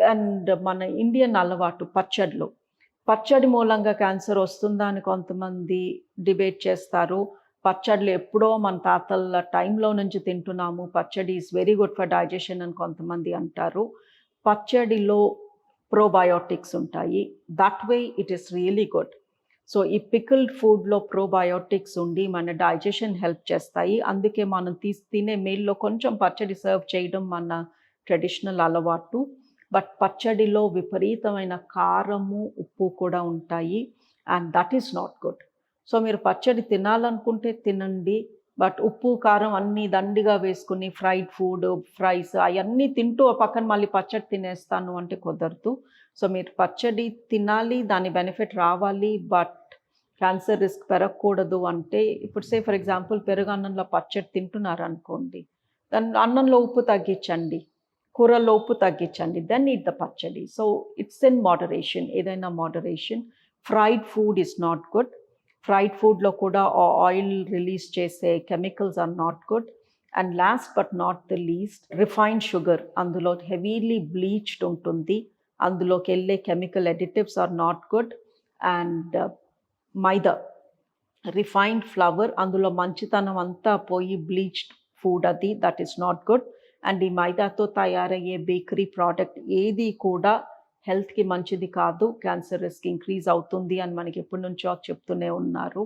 And మన Indian అలవాటు పచ్చడిలో. పచ్చడి మూలంగా క్యాన్సర్ వస్తుందా అని కొంతమంది డిబేట్ చేస్తారు. పచ్చడిలు ఎప్పుడో మన తాతల టైంలో నుంచి తింటున్నాము. పచ్చడి is very good for digestion అని కొంతమంది అంటారు. పచ్చడిలో ప్రోబయోటిక్స్ ఉంటాయి. That way it is really good. So ఈ పికిల్డ్ ఫుడ్లో ప్రోబయోటిక్స్ ఉండి మన డైజెషన్ హెల్ప్ చేస్తాయి. అందుకే మనం తీసి తినే మీల్లో కొంచెం పచ్చడి సర్వ్ చేయడం మన ట్రెడిషనల్ అలవాటు. బట్ పచ్చడిలో విపరీతమైన కారము ఉప్పు కూడా ఉంటాయి. And that is not good so మీరు పచ్చడి తినాలనుకుంటే తినండి. బట్ ఉప్పు కారం అన్నీ దండిగా వేసుకుని ఫ్రైడ్ ఫుడ్ ఫ్రైస్ అవన్నీ తింటూ పక్కన మళ్ళీ పచ్చడి తినేస్తాను అంటే కుదరదు. సో మీరు పచ్చడి తినాలి దాని బెనిఫిట్ రావాలి. బట్ క్యాన్సర్ రిస్క్ పెరగకూడదు అంటే ఇప్పుడు సే ఫర్ ఎగ్జాంపుల్ పెరుగు అన్నంలో పచ్చడి తింటున్నారు అనుకోండి దాని అన్నంలో ఉప్పు తగ్గించండి. కూరలోపు ఉప్పు తగ్గించండి then it the pachadi. So it's in moderation ఏదైనా moderation fried food is not good fried ఫుడ్లో కూడా ఆయిల్ రిలీజ్ చేసే chemicals are not good and last but not the least refined sugar అందులో హెవీలీ బ్లీచ్డ్ ఉంటుంది. అందులోకి వెళ్ళే chemical additives are not good and maida refined flour అందులో మంచితనం అంతా పోయి బ్లీచ్డ్ ఫుడ్ అది that is not good and ఈ మైదాతో తయారయ్యే బేకరీ ప్రోడక్ట్ ఏది కూడా హెల్త్కి మంచిది కాదు. క్యాన్సర్ రిస్క్ ఇంక్రీజ్ అవుతుంది అని మనకి ఎప్పటి నుంచో చెప్తూనే ఉన్నారు.